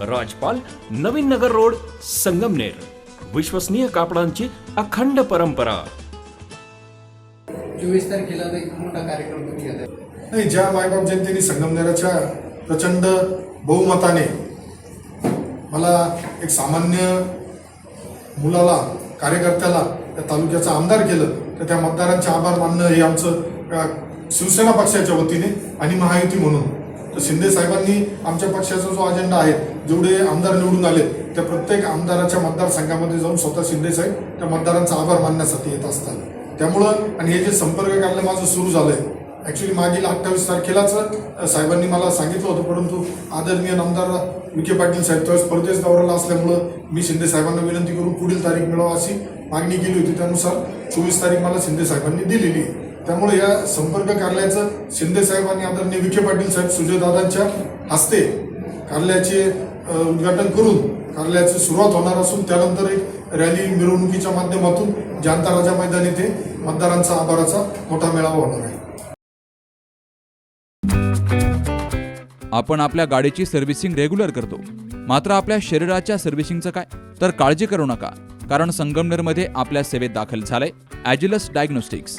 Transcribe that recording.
राजपाल Navin Nagar road Sangamner. विश्वसनीय कापडांची अखंड परंपरा. चोवीस तारखेला एक मोठा कार्यक्रम तुम्ही घेत आहे नाही ज्या मायबाप जनतेने संगमनेराच्या प्रचंड बहुमताने मला एक सामान्य मुलाला कार्यकर्त्याला त्या तालुक्याचा आमदार केलं तर त्या मतदारांचे आभार मानणं हे आमचं अ, शिवसेना पक्षाच्या वतीने आणि महायुती म्हणून. शिंदे साहेबांनी आमच्या पक्षाचा जो अजेंडा आहे जेवढे आमदार निवडून आले त्या प्रत्येक आमदाराच्या मतदारसंघामध्ये जाऊन स्वतः शिंदे साहेब त्या मतदारांचा आभार मानण्यासाठी येत असतात. त्यामुळं आणि हे जे संपर्क कार्य माझं सुरू झालंय ऍक्च्युली मागील अठ्ठावीस तारखेलाच साहेबांनी मला सांगितलं होतं परंतु आदरणीय आमदार विखे पाटील साहेब त्यावेळेस परदेश दौऱ्याला असल्यामुळं मी शिंदे साहेबांना विनंती करून पुढील तारीख मिळावा अशी मागणी केली होती. त्यानुसार चोवीस तारीख मला शिंदे साहेबांनी दिलेली आहे. त्यामुळे या संपर्क कार्यालयाचं शिंदे साहेब आणि आदरणीय विखे पाटील साहेब सुजयदादांच्या हस्ते कार्यालयाचे उद्घाटन करून कार्यालयाची सुरुवात होणार असून त्यानंतर एक रॅली मिरवणुकीच्या माध्यमातून जनता राजा मैदान येथे मतदारांचा आभाराचा मोठा मेळावा होणार आहे. आपण आपल्या गाडीची सर्व्हिसिंग रेग्युलर करतो. मात्र आपल्या शरीराच्या सर्व्हिसिंगचं काय? तर काळजी करू नका. कारण संगमनेरमध्ये आपल्या सेवेत दाखल झालंय Agilus diagnostics.